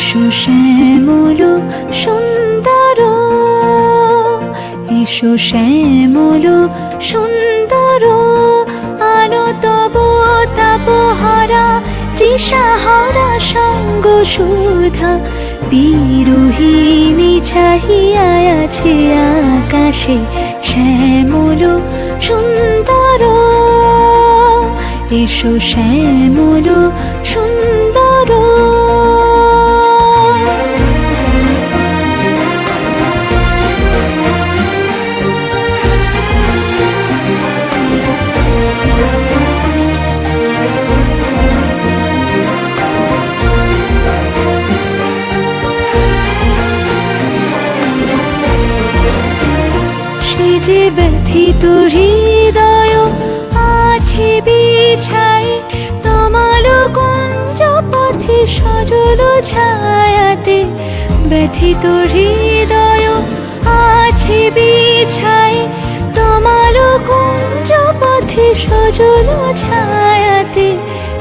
এসো শ্যামল সুন্দর। এসো শ্যামল সুন্দর। আলো তব তাপহারা তৃষাহারা সঙ্গ সুধা। বিরোহিণী চাহিয়া আছে আকাশে শ্যামল সুন্দর। এসো শ্যামল সুন্দর। যে ব্যথিত হৃদয় আছে বিছাই। তোমার কুঞ্জ পথে সজল ছায়াতে ব্যথিত হৃদয় আছে বিছাই। তোমার কুঞ্জ পথে সজল ছায়াতে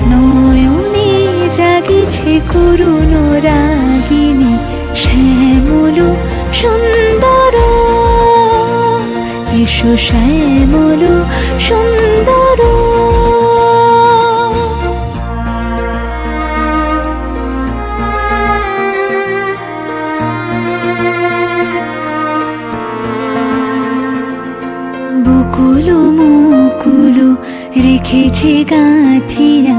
নয়নে জাগিছে করুণ রাগিনী শ্যামল সুন্দর শ্যামল সুন্দর। বকুল মুকুল রেখেছে গাঁথিয়া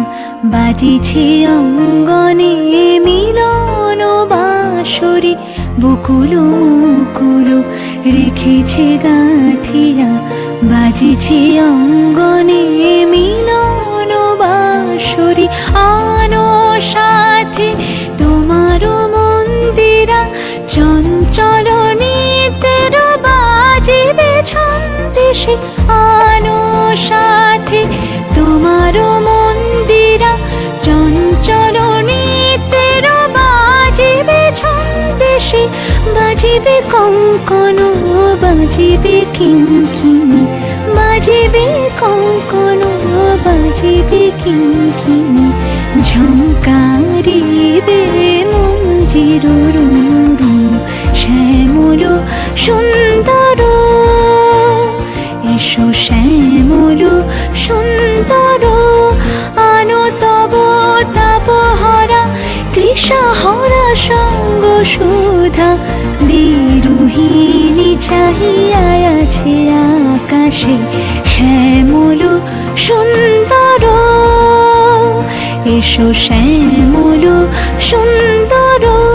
বাজিছে অঙ্গনে মিলন বাঁশরি। বকুল মুকুল রেখেছে গাঁথিয়া, বাজিছে অঙ্গনে মিলন বাঁশরি। আনো সাথে তোমার মন্দিরা, চঞ্চল নিতের বাজিবে ছন্দেশে আনো সাথে তোমার মন্দিরা, চঞ্চল বাজিবে কঙ্কন বাজিবে কিঙ্কিনি বাজিবে কঙ্কন বাজিবে কিঙ্কিনি ঝমকারিবে মঞ্জির তৃষাহরা সঙ্গ সুধা বিরোহিণী চাহিয়া আছে আকাশে শ্যামল সুন্দর। এসো শ্যামল সুন্দর।